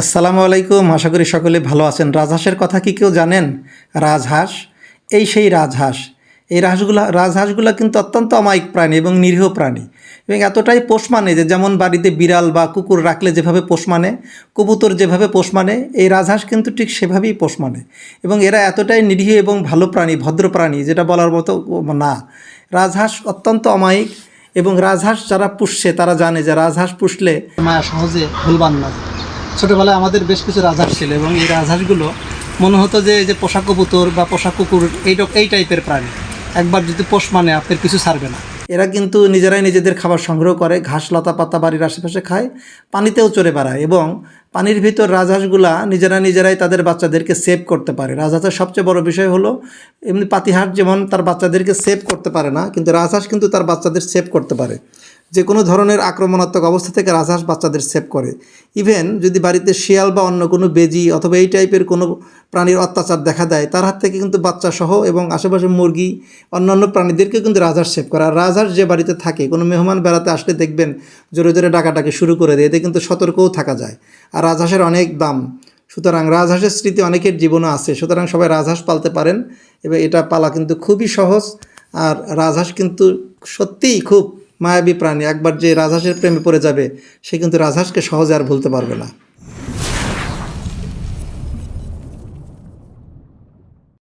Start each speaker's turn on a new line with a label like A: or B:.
A: আসসালামু আলাইকুম, আশা করি সকলে ভালো আছেন। রাজহাঁসের কথা কি কেউ জানেন? রাজহাঁস। এই সেই রাজহাঁস। এই রাজহাঁসগুলো রাজহাঁসগুলো কিন্তু অত্যন্ত অমায়িক প্রাণী এবং নিরীহ প্রাণী। এবং এতটাই পোষ মানে যে যেমন বাড়িতে বিড়াল বা কুকুর রাখলে যেভাবে পোষ মানে কবুতর যেভাবে পোষ মানে এই রাজহাঁস কিন্তু ঠিক সেভাবেই পোষ মানে। এবং এরা এতটাই নিরীহ এবং ভালো প্রাণী, ভদ্র প্রাণী, যেটা বলার মতো না। রাজহাঁস অত্যন্ত অমায়িক এবং রাজহাঁস যারা পুষছে, তারা জানে যে রাজহাঁস পুষলে মায়া সহজে ভুলবান না ছোটোবেলায় আমাদের বেশ কিছু রাজহাঁস ছিল এবং এই রাজহাঁসগুলো মনে হতো যে এই যে পোষা কবুতর বা পোষা কুকুর, এই এই টাইপের প্রাণী। একবার যদি পোষ মানে আপনার কিছু ছাড়বে না। এরা কিন্তু নিজেরাই নিজেদের খাবার সংগ্রহ করে, ঘাস, লতা পাতা বাড়ির আশেপাশে খায়, পানিতেও চড়ে বেড়ায় এবং পানির ভিতর রাজহাঁসগুলা নিজেরা নিজেরাই তাদের বাচ্চাদেরকে সেভ করতে পারে। রাজহাঁসের সবচেয়ে বড় বিষয় হলো এমনি পাতিহাঁস যেমন তার বাচ্চাদেরকে সেভ করতে পারে না, কিন্তু রাজহাঁস কিন্তু তার বাচ্চাদের সেভ করতে পারে। যে কোনো ধরনের আক্রমণাত্মক অবস্থা থেকে রাজহাঁস বাচ্চাদের সেভ করে। ইভেন যদি বাড়িতে শিয়াল বা অন্য কোনো বেজি অথবা এই টাইপের কোনো প্রাণীর অত্যাচার দেখা দেয়, তার হাত থেকে কিন্তু বাচ্চা সহ এবং আশেপাশে মুরগি, অন্যান্য প্রাণীদেরকে কিন্তু রাজহাঁস সেভ করে। আর রাজহাঁস যে বাড়িতে থাকে, কোনো মেহমান বেড়াতে আসলে দেখবেন জোরে জোরে ডাকাটাকে শুরু করে দেয়, এতে কিন্তু সতর্কও থাকা যায়। আর রাজহাঁসের অনেক দাম। সুতরাং রাজহাঁসের স্মৃতি অনেকের জীবনও আছে। সুতরাং সবাই রাজহাঁস পালতে পারেন। এবং এটা পালা কিন্তু খুবই সহজ। আর রাজহাঁস কিন্তু সত্যিই খুব মায়াবী প্রাণী। একবার যে রাজহাঁসের প্রেমে পড়ে যাবে, সে কিন্তু রাজহাঁসকে সহজে আর ভুলতে পারবে না।